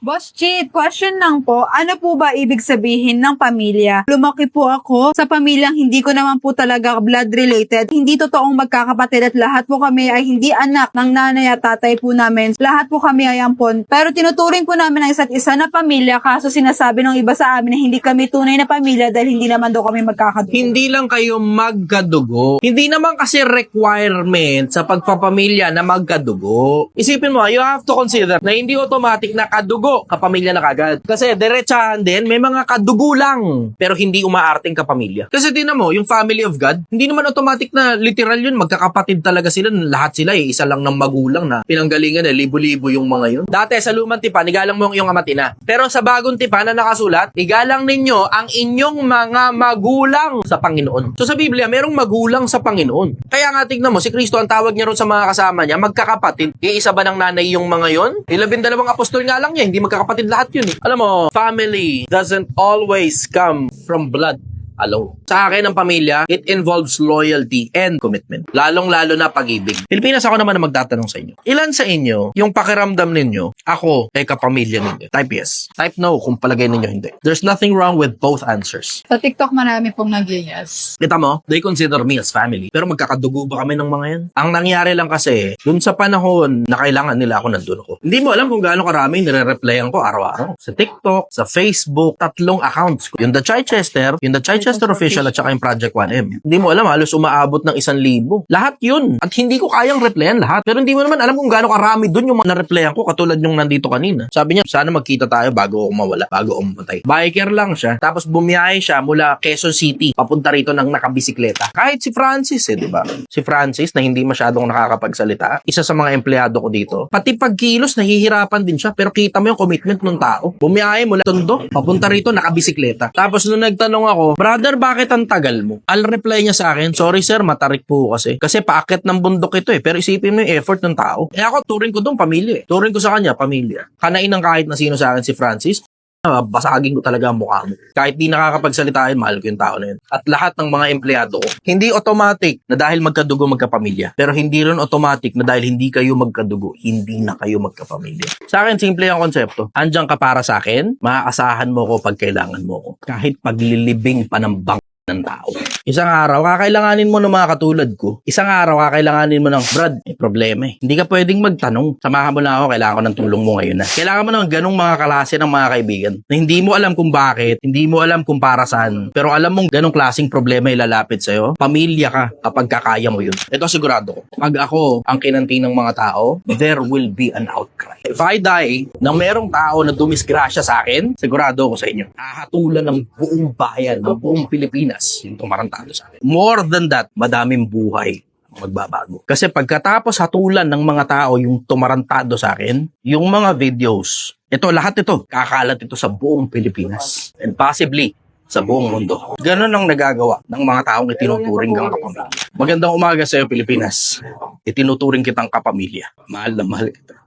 Boss Cheat, question lang po, ano po ba ibig sabihin ng pamilya? Lumaki po ako sa pamilyang hindi ko naman po talaga blood related. Hindi totoong magkakapatid at lahat po kami ay hindi anak ng nanay at tatay po namin. Lahat po kami ay ampon. Pero tinuturing po namin ang isa't isa na pamilya kaso sinasabi ng iba sa amin na hindi kami tunay na pamilya dahil hindi naman daw kami magkakadugo. Hindi lang kayo magkadugo. Hindi naman kasi requirement sa pagpapamilya na magkadugo. Isipin mo, you have to consider na hindi automatic na kadugo kapamilya na kagad. Kasi diretsahan din, may mga kadugo lang, pero hindi umaarting kapamilya. Kasi din mo, yung family of God, hindi naman automatic na literal yun, magkakapatid talaga sila, lahat sila eh, isa lang ng magulang na pinanggalingan eh, libo-libo yung mga yun. Dati sa lumang tipan, igalang mo ang iyong amatina. Pero sa bagong tipan na nakasulat, igalang ninyo ang inyong mga magulang sa Panginoon. So sa Biblia, merong magulang sa Panginoon. Kaya nga tignan mo, si Kristo ang tawag niya ron sa mga kasama niya, magkakapatid. Iisa ba ng nanay yung mga yon? Ilabindalawang apostol nga lang niya, hindi magkakapatid lahat yun eh. Alam mo, family doesn't always come from blood alone. Sa akin, ang pamilya, it involves loyalty and commitment. Lalong-lalo na pag-ibig. Pilipinas, ako naman na magtatanong sa inyo. Ilan sa inyo, yung pakiramdam ninyo, ako ay kapamilya ninyo? Type yes. Type no kung palagay ninyo hindi. There's nothing wrong with both answers. Sa TikTok marami pong nag-yes. Kita mo, they consider me as family. Pero magkakadugo ba kami ng mga yan? Ang nangyari lang kasi, dun sa panahon na kailangan nila ako nandun ako. Hindi mo alam kung gaano karami nire-replyan ko araw-araw. Sa TikTok, sa Facebook, tatlong accounts ko. Yung The Chichester, yung The Chichester Official at saka yung Project 1M. Hindi mo alam, halos umaabot ng isang libo. Lahat yun. At hindi ko kayang replyan lahat. Pero hindi mo naman alam kung gaano karami dun yung mga na-replyan ko katulad yung nandito kanina. Sabi niya, sana magkita tayo bago ako mawala, bago ako mamatay. Biker lang siya. Tapos bumiyahe siya mula Quezon City papunta rito ng nakabisikleta. Kahit si Francis eh, di ba? Si Francis na hindi masyadong nakakapagsalita. Isa sa mga empleyado ko dito. Pati pagkilos, nahihirapan din siya. Pero kita mo yung commitment ng tao. Bumiyahe mula Tondo, papunta rito nakabisikleta. Tapos nung nagtanong ako, Brother, bakit ang tagal mo? Al reply niya sa akin, sorry sir, matarik po kasi. Kasi paakit ng bundok ito eh. Pero isipin mo yung effort ng tao. Eh ako, turing ko doon, pamilya eh. Turing ko sa kanya, pamilya. Kanain ng kahit na sino sa akin si Francis, basagin ko talaga ang mukha mo. Kahit di nakakapagsalita yun, mahal ko yung tao na yun. At lahat ng mga empleyado ko, hindi automatic na dahil magkadugo magkapamilya. Pero hindi rin automatic na dahil hindi kayo magkadugo, hindi na kayo magkapamilya. Sa akin, simple ang konsepto. Andiyan ka para sa akin, maaasahan mo ko pag kailangan mo ko. Kahit paglilibing pa ng tao. Isang araw, kakailanganin mo ng mga katulad ko. Isang araw, kakailanganin mo ng, Brad, may problema eh. Hindi ka pwedeng magtanong. Samahan mo na ako, kailangan ko ng tulong mo ngayon na. Kailangan mo ng ganong mga klase ng mga kaibigan na hindi mo alam kung bakit, hindi mo alam kung para saan, pero alam mong ganong klaseng problema ilalapit sa'yo. Pamilya ka kapag kakaya mo yun. Ito sigurado ko. Pag ako ang kinanti ng mga tao, there will be an outcry. If I die, na merong tao na dumisgrasya sa akin, sigurado ako sa inyo, hahatulan ng buong bayan, ng buong Pilipinas, yung tumarantado sa akin. More than that, madaming buhay magbabago. Kasi pagkatapos hatulan ng mga tao yung tumarantado sa akin, yung mga videos, ito, lahat ito, kakalat ito sa buong Pilipinas. And possibly, sa buong mundo. Ganon ang nagagawa ng mga taong itinuturing kang kapamilya. Magandang umaga sa iyo, Pilipinas. Itinuturing kitang kapamilya. Mahal na mahal kita.